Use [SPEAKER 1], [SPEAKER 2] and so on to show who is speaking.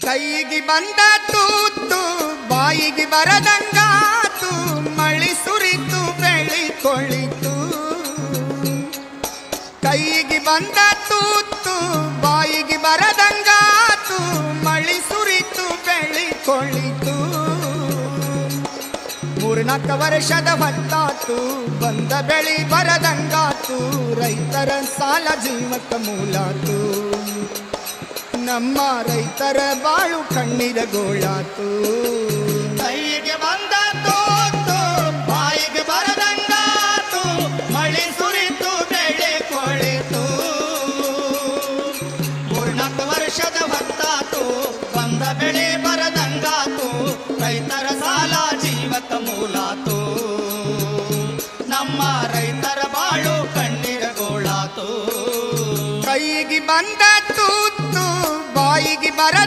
[SPEAKER 1] ಕೈಗೆ ಬಂದ ತೂತು, ಬಾಯಿಗೆ ಬರದಂಗಾತು, ಮಳಿ ಸುರಿತು, ಬೆಳಿ ಕೊಳಿತು. ಕೈಗೆ ಬಂದ ತೂತು, ಬಾಯಿಗೆ ಬರದಂಗಾತು, ಮಳಿ ಸುರಿತು, ಬೆಳಿ ಕೊಳಿತು. ಮೂರ್ನಾಲ್ಕು ವರ್ಷದ ಹೊತ್ತಾತು, ಬಂದ ಬೆಳಿ ಬರದಂಗಾತು, ರೈತರ ಸಾಲ ಜೀವಕ್ಕ ಮೂಲಾತು. ನಮ್ಮ ರೈತರ ಬಾಳು ಕಣ್ಣೀರ ಗೋಳಾತು.
[SPEAKER 2] ಕೈಗೆ ಬಂದ ತೋತು ಬಾಯಿಗೆ ಬರದಂಗಾತು ಮಳೆ ಸುರಿತು ಬೆಳೆ ಕೊಳೆತು. ಮೂರ್ನಾಲ್ಕು ವರ್ಷದ ಹೊತ್ತಾತು ಬಂದ ಬೆಳೆ ಬರದಂಗಾತು ರೈತರ ಸಾಲ ಜೀವಕ ಮೂಲಾತು. ನಮ್ಮ ರೈತರ ಬಾಳು ಕಣ್ಣೀರ ಗೋಳಾತು.
[SPEAKER 1] ಕೈಗೆ ಬಂದ ತೂತು ಬಾಯಿಗೆ ಬರದ barato.